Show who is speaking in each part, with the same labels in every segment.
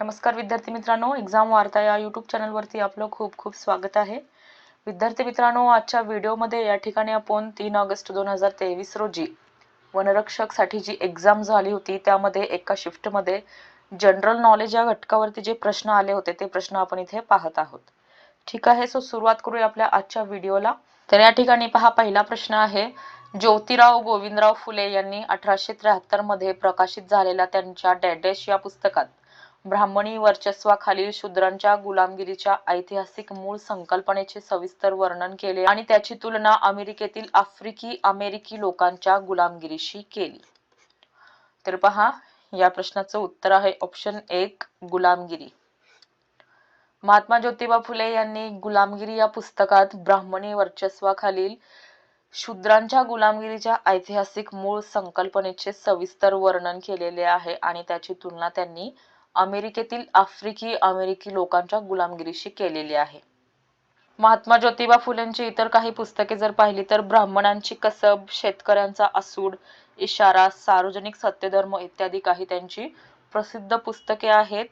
Speaker 1: नमस्कार विद्यार्थी मित्रांनो एक्झाम वार्ता या यूट्यूब चॅनलवरती आपलं खूप खूप स्वागत आहे. विद्यार्थी मित्रांनो आजच्या व्हिडिओमध्ये या ठिकाणी आपण तीन ऑगस्ट दोन हजार तेवीस रोजी वनरक्षकसाठी जी एक्झाम झाली होती त्यामध्ये एका शिफ्टमध्ये जनरल नॉलेज या घटकावरती जे प्रश्न आले होते ते प्रश्न आपण इथे पाहत आहोत. ठीक आहे सो सुरुवात करूया आपल्या आजच्या व्हिडिओला तर या ठिकाणी पहा पहिला प्रश्न आहे ज्योतिराव गोविंदराव फुले यांनी अठराशे त्र्याहत्तरमध्ये प्रकाशित झालेल्या त्यांच्या डॅडेश या पुस्तकात ब्राह्मणी वर्चस्वाखालील शूद्रांच्या गुलामगिरीच्या ऐतिहासिक मूळ संकल्पनेचे सविस्तर वर्णन केले आणि त्याची तुलना अमेरिकेतील आफ्रिकी अमेरिकी लोकांच्या गुलामगिरीशी केली. तर पहा या प्रश्नाचं उत्तर आहे ऑप्शन एक गुलामगिरी. महात्मा ज्योतिबा फुले यांनी गुलामगिरी या पुस्तकात ब्राह्मणी वर्चस्वाखालील शूद्रांच्या गुलामगिरीच्या ऐतिहासिक मूळ संकल्पनेचे सविस्तर वर्णन केलेले आहे आणि त्याची तुलना त्यांनी अमेरिकेतील आफ्रिकी अमेरिकी लोकांच्या गुलामगिरीशी केलेली आहे. महात्मा ज्योतिबा फुलेंची इतर काही पुस्तके जर पाहिली तर ब्राह्मणांची कसब शेतकऱ्यांचा असूड इशारा सार्वजनिक सत्यधर्म इत्यादी काही त्यांची प्रसिद्ध पुस्तके आहेत.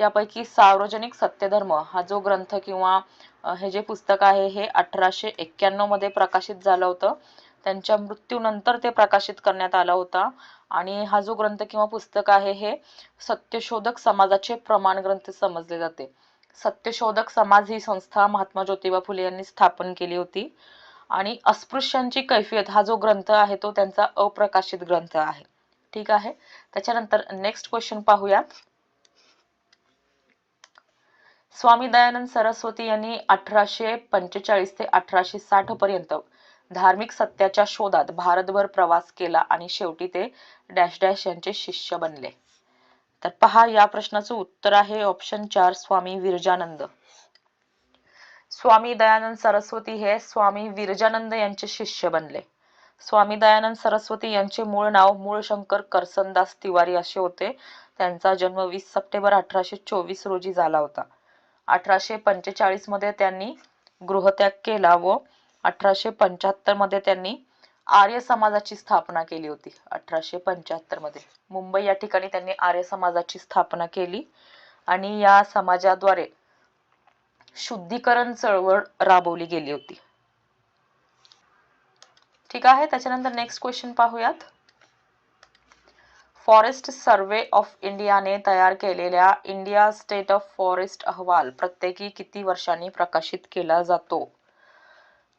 Speaker 1: यापैकी सार्वजनिक सत्यधर्म हा जो ग्रंथ किंवा हे जे पुस्तक आहे हे अठराशे एक्क्याण्णवमध्ये प्रकाशित झालं होतं. त्यांच्या मृत्यूनंतर ते प्रकाशित करण्यात आला होता. आणि हा जो ग्रंथ किंवा पुस्तक आहे हे सत्यशोधक समाजाचे प्रमाण ग्रंथ समजले जाते. सत्यशोधक समाज ही संस्था महात्मा ज्योतिबा फुले यांनी स्थापन केली होती. आणि अस्पृश्यांची कैफियत हा जो ग्रंथ आहे तो त्यांचा अप्रकाशित ग्रंथ आहे. ठीक आहे? त्याच्यानंतर नेक्स्ट क्वेश्चन पाहूया. स्वामी दयानंद सरस्वती यांनी अठराशे पंचेचाळीस ते अठराशे साठ पर्यंत धार्मिक सत्याच्या शोधात भारतभर प्रवास केला आणि शेवटी ते डॅश डॅश यांचे शिष्य बनले. तर पहा या प्रश्नाचं उत्तर आहे ऑप्शन चार स्वामी विरजानंद. स्वामी दयानंद सरस्वती हे स्वामी विरजानंद यांचे शिष्य बनले. स्वामी दयानंद सरस्वती यांचे मूळ नाव मूळशंकर करसनदास तिवारी असे होते. त्यांचा जन्म वीस सप्टेंबर अठराशे चोवीस रोजी झाला होता. अठराशे पंचेचाळीसमध्ये त्यांनी गृहत्याग केला व अठराशे पंच्याहत्तरमध्ये त्यांनी आर्य समाजाची स्थापना केली होती. अठराशे पंच्याहत्तरमध्ये. मुंबई या ठिकाणी त्यांनी आर्य समाजाची स्थापना केली आणि या समाजाद्वारे शुद्धीकरण चळवळ राबवली गेली होती. ठीक आहे त्याच्यानंतर नेक्स्ट क्वेश्चन पाहूयात. फॉरेस्ट सर्वे ऑफ इंडियाने तयार केलेल्या इंडिया स्टेट ऑफ फॉरेस्ट अहवाल प्रत्येकी किती वर्षांनी प्रकाशित केला जातो?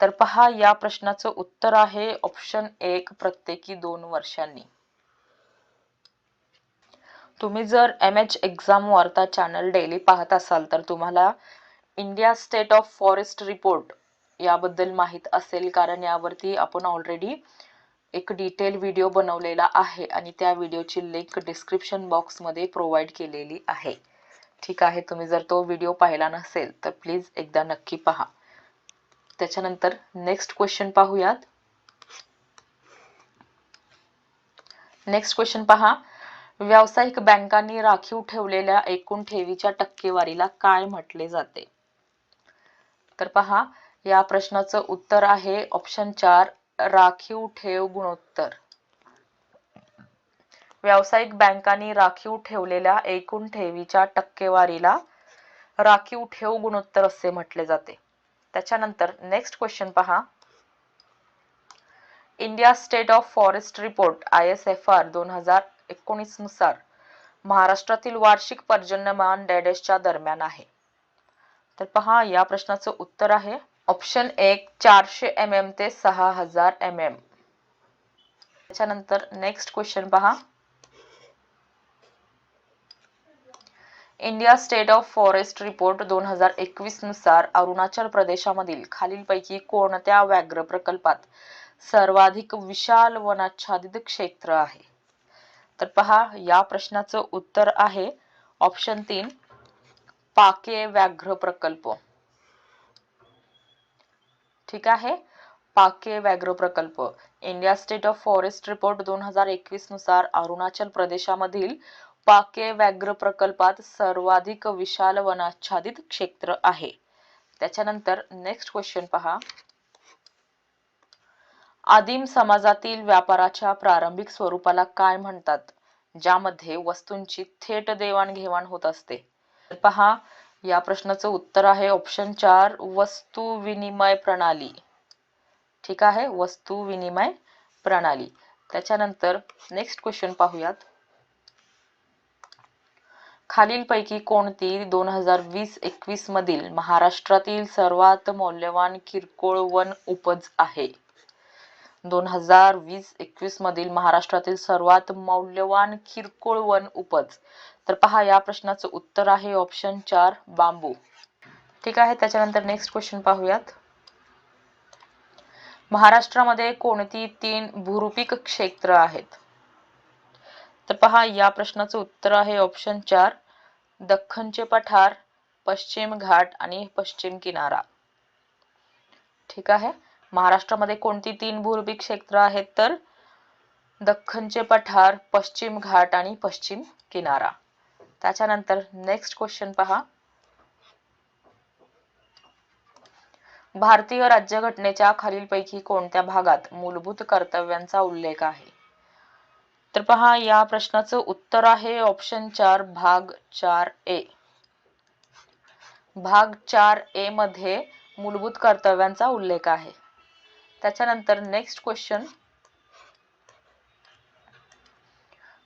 Speaker 1: तर पहा या प्रश्नाचं उत्तर आहे ऑप्शन एक प्रत्येकी दोन वर्षांनी. तुम्ही जर M H exam Varta channel daily पाहत असाल तर तुम्हाला India state of forest report याबद्दल माहीत असेल कारण यावरती आपण ऑलरेडी एक डिटेल व्हिडिओ बनवलेला आहे आणि त्या व्हिडिओची लिंक डिस्क्रिप्शन बॉक्समध्ये प्रोव्हाइड केलेली आहे. ठीक आहे तुम्ही जर तो व्हिडिओ पाहिला नसेल तर प्लीज एकदा नक्की पहा. त्याच्यानंतर नेक्स्ट क्वेश्चन पाहूयात. नेक्स्ट क्वेश्चन पहा. व्यावसायिक बँकांनी राखीव ठेवलेल्या एकूण ठेवीच्या टक्केवारीला काय म्हटले जाते? तर पहा या प्रश्नाचं उत्तर आहे ऑप्शन चार राखीव ठेव गुणोत्तर. व्यावसायिक बँकांनी राखीव ठेवलेल्या एकूण ठेवीच्या टक्केवारीला राखीव ठेव गुणोत्तर असे म्हटले जाते. त्याच्यानंतर नेक्स्ट क्वेश्चन पहा. India state of forest report I S F R दोन हजार एकोणीसनुसार महाराष्ट्रातील वार्षिक पर्जन्यमान डॅडेशच्या दरम्यान आहे. तर पहा या प्रश्नाचं उत्तर आहे. ऑप्शन एक चारशे एम एम ते सहा हजार एम एम त्याच्यानंतर नेक्स्ट क्वेश्चन पहा. India state of forest report दोन हजार एकवीसनुसार अरुणाचल प्रदेशामधील खालीलपैकी कोणत्या व्याघ्र प्रकल्पात सर्वाधिक विशाल वनाच्छादित क्षेत्र आहे? तर पहा या प्रश्नाचं उत्तर आहे ऑप्शन तीन पाके व्याघ्र प्रकल्प. ठीक आहे? पाके व्याघ्र प्रकल्प. India state of forest report दोन हजार एकवीसनुसार अरुणाचल प्रदेशामधील पाके व्याघ्र प्रकल्पात सर्वाधिक विशाल वनाच्छादित क्षेत्र आहे. त्याच्यानंतर नेक्स्ट क्वेश्चन पहा. आदिम समाजातील व्यापाराच्या प्रारंभिक स्वरूपाला काय म्हणतात? ज्यामध्ये वस्तूंची थेट देवाणघेवाण होत असते. पहा या प्रश्नाचं उत्तर आहे ऑप्शन चार वस्तू विनिमय प्रणाली. ठीक आहे वस्तू विनिमय प्रणाली. त्याच्यानंतर नेक्स्ट क्वेश्चन पाहूयात. खालीलपैकी कोणती दोन हजार वीस एकवीस मधील महाराष्ट्रातील सर्वात मौल्यवान किरकोळ वन उपज आहे? दोन हजार वीस एकवीस मधील महाराष्ट्रातील सर्वात मौल्यवान किरकोळ वन उपज. तर पहा या प्रश्नाचं उत्तर आहे ऑप्शन चार बांबू. ठीक आहे त्याच्यानंतर नेक्स्ट क्वेश्चन पाहूयात. महाराष्ट्रामध्ये कोणती तीन भूरूपिक क्षेत्र आहेत? तर पहा या प्रश्नाचं उत्तर आहे ऑप्शन चार. दख्खनचे पठार पश्चिम घाट आणि पश्चिम किनारा. ठीक आहे. महाराष्ट्रामध्ये कोणती तीन भूरूपिक क्षेत्र आहेत तर? दख्खनचे पठार पश्चिम घाट आणि पश्चिम किनारा. त्याच्यानंतर नेक्स्ट क्वेश्चन पहा. भारतीय राज्यघटनेच्या खालीलपैकी कोणत्या भागात मूलभूत कर्तव्यांचा उल्लेख आहे? तर पहा या प्रश्नाचं उत्तर आहे ऑप्शन चार भाग चार ए. भाग चार ए मध्ये मूलभूत कर्तव्यांचा उल्लेख आहे. त्याच्यानंतर नेक्स्ट क्वेश्चन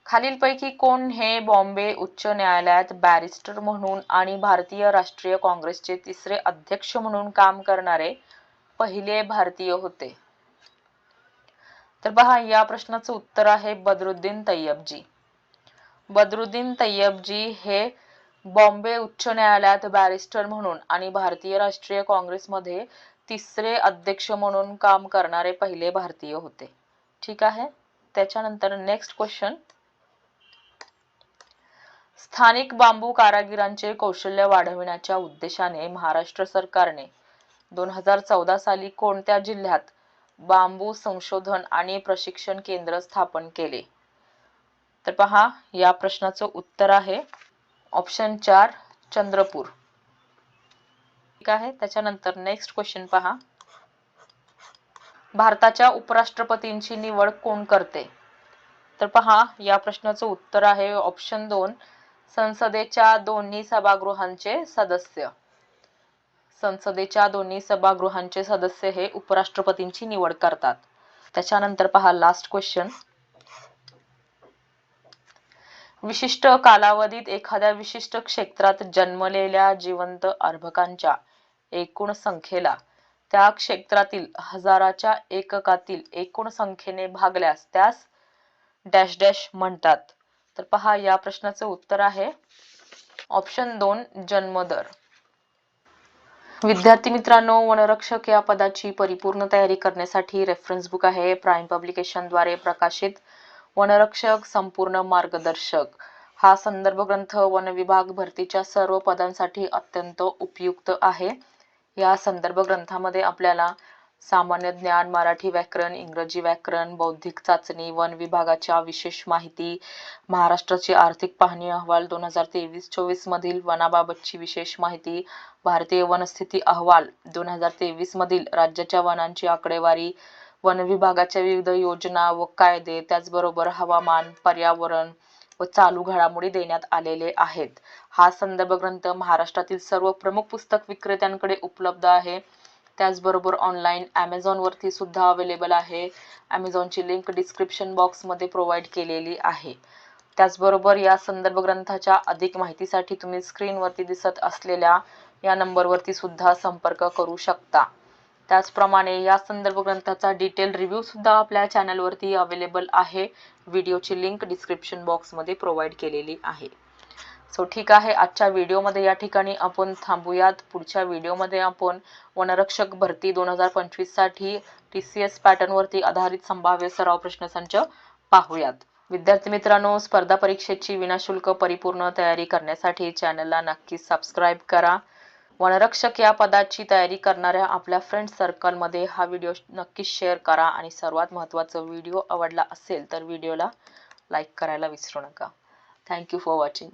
Speaker 1: खालीलपैकी कोण हे बॉम्बे उच्च न्यायालयात बॅरिस्टर म्हणून आणि भारतीय राष्ट्रीय काँग्रेसचे तिसरे अध्यक्ष म्हणून काम करणारे पहिले भारतीय होते? तर पहा या प्रश्नाचं उत्तर आहे बदरुद्दीन तय्यबजी बदरुद्दीन तय्यबजी हे बॉम्बे उच्च न्यायालयात बॅरिस्टर म्हणून आणि भारतीय राष्ट्रीय काँग्रेसमध्ये तिसरे अध्यक्ष म्हणून काम करणारे पहिले भारतीय होते. ठीक आहे? त्याच्यानंतर नेक्स्ट क्वेश्चन स्थानिक बांबू कारागिरांचे कौशल्य वाढविण्याच्या उद्देशाने महाराष्ट्र सरकारने दोन हजार चौदा साली कोणत्या जिल्ह्यात बांबू संशोधन आणि प्रशिक्षण केंद्र स्थापन केले. तर पहा या प्रश्नाचं उत्तर आहे. ऑप्शन चार चंद्रपूर. ठीक आहे त्याच्यानंतर नेक्स्ट क्वेश्चन पहा. भारताच्या उपराष्ट्रपतींची निवड कोण करते? तर पहा या प्रश्नाचं उत्तर आहे ऑप्शन दोन. संसदेच्या दोन्ही सभागृहांचे सदस्य. संसदेच्या दोन्ही सभागृहांचे सदस्य हे उपराष्ट्रपतींची निवड करतात. त्याच्यानंतर पहा लास्ट क्वेश्चन विशिष्ट कालावधीत एखाद्या विशिष्ट क्षेत्रात जन्मलेल्या जिवंत अर्भकांच्या एकूण संख्येला त्या क्षेत्रातील हजाराच्या एककातील एकूण संख्येने भागल्यास त्यास डॅश डॅश म्हणतात. तर पहा या प्रश्नाचं उत्तर आहे. ऑप्शन दोन जन्मदर. विद्यार्थी मित्रांनो वनरक्षक या पदाची परिपूर्ण तयारी करण्यासाठी रेफरन्स बुक आहे. प्राईम पब्लिकेशनद्वारे प्रकाशित वनरक्षक संपूर्ण मार्गदर्शक. हा संदर्भ ग्रंथ वन विभाग भरतीच्या सर्व पदांसाठी अत्यंत उपयुक्त आहे. या संदर्भ ग्रंथामध्ये आपल्याला सामान्य ज्ञान मराठी व्याकरण इंग्रजी व्याकरण बौद्धिक चाचणी वन विभागाच्या विशेष माहिती महाराष्ट्राची आर्थिक पाहणी अहवाल दोन हजार तेवीस चोवीस मधील वनाबाबतची विशेष माहिती भारतीय वनस्थिती अहवाल दोन हजार तेवीस मधील राज्याच्या वनांची आकडेवारी वन विभागाच्या विविध योजना व कायदे त्याचबरोबर हवामान पर्यावरण व चालू घडामोडी देण्यात आलेले आहेत. हा संदर्भ ग्रंथ महाराष्ट्रातील सर्व प्रमुख पुस्तक विक्रेत्यांकडे उपलब्ध आहे. त्याचबरोबर ऑनलाईन ॲमेझॉनवरती सुद्धा अवेलेबल आहे. ॲमेझॉनची लिंक डिस्क्रिप्शन बॉक्समध्ये प्रोव्हाइड केलेली आहे. त्याचबरोबर या संदर्भ ग्रंथाच्या अधिक माहितीसाठी तुम्ही स्क्रीनवरती दिसत असलेल्या या नंबरवरती सुद्धा संपर्क करू शकता. त्याचप्रमाणे या संदर्भ ग्रंथाचा डिटेल रिव्ह्यू सुद्धा आपल्या चॅनलवरती अवेलेबल आहे. व्हिडिओची लिंक डिस्क्रिप्शन बॉक्समध्ये प्रोव्हाइड केलेली आहे. सो ठीक आहे आजच्या व्हिडिओमध्ये या ठिकाणी आपण थांबूयात. पुढच्या व्हिडिओमध्ये आपण वनरक्षक भरती दोन हजार पंचवीससाठी टी सी एस पॅटर्नवरती आधारित संभाव्य सराव प्रश्नसंच पाहूयात. विद्यार्थी मित्रांनो स्पर्धा परीक्षेची विनाशुल्क परिपूर्ण तयारी करण्यासाठी चॅनलला नक्की सबस्क्राईब करा. वनरक्षक या पदाची तयारी करणाऱ्या आपल्या फ्रेंड सर्कलमध्ये हा व्हिडिओ नक्कीच शेअर करा आणि सर्वात महत्त्वाचं व्हिडिओ आवडला असेल तर व्हिडिओला लाईक करायला विसरू नका. Thank you for watching